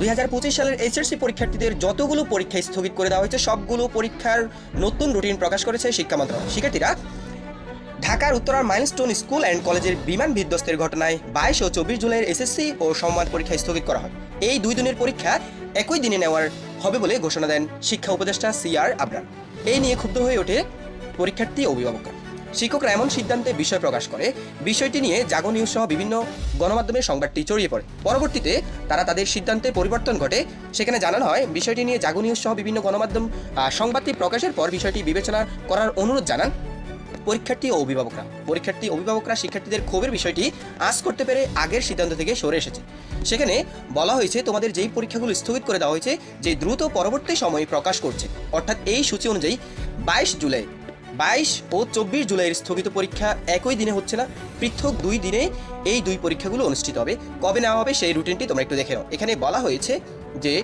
দুই হাজার পঁচিশ সালের এইচএসসি পরীক্ষার্থীদের যতগুলো পরীক্ষা স্থগিত করে দেওয়া হয়েছে, সবগুলো পরীক্ষার নতুন রুটিন প্রকাশ করেছে শিক্ষা মন্ত্রণালয়। শিক্ষার্থীরা, ঢাকার উত্তরার মাইলস্টোন স্কুল অ্যান্ড কলেজের বিমান বিধ্বস্তের ঘটনায় বাইশ ও চব্বিশ জুলাইয়ের এসএসসি ও সম্মান পরীক্ষা স্থগিত করা হয়। এই দুই দিনের পরীক্ষা একই দিনে নেওয়ার হবে বলে ঘোষণা দেন শিক্ষা উপদেষ্টা সি আর আবরার। এই নিয়ে ক্ষুব্ধ হয়ে ওঠে পরীক্ষার্থী অভিভাবকরা। শিক্ষকরা এমন সিদ্ধান্তে বিষয় প্রকাশ করে। বিষয়টি নিয়ে জাগো নিউজ সহ বিভিন্ন গণমাধ্যমে সংবাদটি ছড়িয়ে পড়ে। পরবর্তীতে তারা তাদের সিদ্ধান্তে পরিবর্তন ঘটে। সেখানে জানানো হয়, বিষয়টি নিয়ে জাগো নিউজ সহ বিভিন্ন গণমাধ্যম সংবাদটি প্রকাশের পর বিষয়টি বিবেচনা করার অনুরোধ জানান পরীক্ষার্থী ও অভিভাবকরা। পরীক্ষার্থী, অভিভাবকরা শিক্ষার্থীদের ক্ষোভের বিষয়টি আজ করতে পেরে আগের সিদ্ধান্ত থেকে সরে এসেছে। সেখানে বলা হয়েছে, তোমাদের যেই পরীক্ষাগুলো স্থগিত করে দেওয়া হয়েছে, যে দ্রুত পরবর্তী সময়ে প্রকাশ করছে, অর্থাৎ এই সূচি অনুযায়ী বাইশ জুলাই বাইশ ও চব্বিশ জুলাইয়ের স্থগিত পরীক্ষা একই দিনে হচ্ছে না, পৃথক দুই দিনে এই দুই পরীক্ষাগুলো অনুষ্ঠিত হবে। কবে নেওয়া হবে সেই রুটিনটি তোমরা একটু দেখে নাও। এখানে বলা হয়েছে যে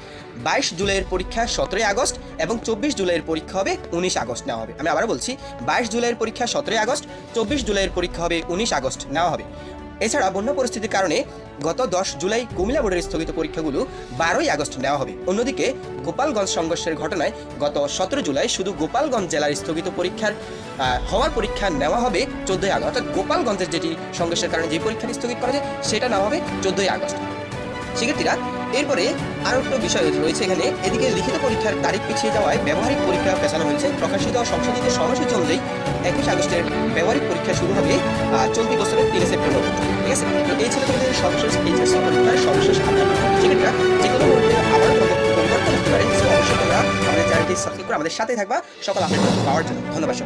বাইশ জুলাইয়ের পরীক্ষা সতেরোই আগস্ট এবং চব্বিশ জুলাইয়ের পরীক্ষা হবে উনিশ আগস্ট নেওয়া হবে। আমি আবার বলছি, বাইশ জুলাইয়ের পরীক্ষা সতেরোই আগস্ট, চব্বিশ জুলাইয়ের পরীক্ষা হবে উনিশ আগস্ট নেওয়া হবে। এছাড়া বন্য পরিস্থিতির কারণে গত দশ জুলাই কুমিল্লা বোর্ডের স্থগিত পরীক্ষাগুলো বারোই আগস্ট নেওয়া হবে। অন্যদিকে গোপালগঞ্জ সংঘর্ষের ঘটনায় গত সতেরো জুলাই শুধু গোপালগঞ্জ জেলার স্থগিত পরীক্ষার হওয়ার পরীক্ষা নেওয়া হবে চোদ্দই আগস্ট। অর্থাৎ গোপালগঞ্জের যেটি সংঘর্ষের কারণে যে পরীক্ষাটি স্থগিত করা যায়, সেটা নেওয়া হবে চোদ্দই আগস্ট। শিক্ষার্থীরা, এরপরে আরও একটা বিষয় রয়েছে এখানে। এদিকে লিখিত পরীক্ষার তারিখ পিছিয়ে যাওয়ায় ব্যবহারিক পরীক্ষা পেছানো প্রকাশিত সংশোধিত সময়সূচি অনুযায়ী একুশ আগস্টের ব্যবহারিক পরীক্ষা শুরু হবে চলতি বছরের তিন সেপ্টেম্বর ঠিক আছে? তো এই ছিল তোমাদের সর্বশেষ এইচএসসি সর্বশেষ আপনার যে কোনো পরিবর্তন অবশ্যই তোমরা আমাদের চ্যানেলটি সাবস্ক্রাইব করে আমাদের সাথে থাকবা। সকল আপডেট পাওয়ার জন্য। ধন্যবাদ।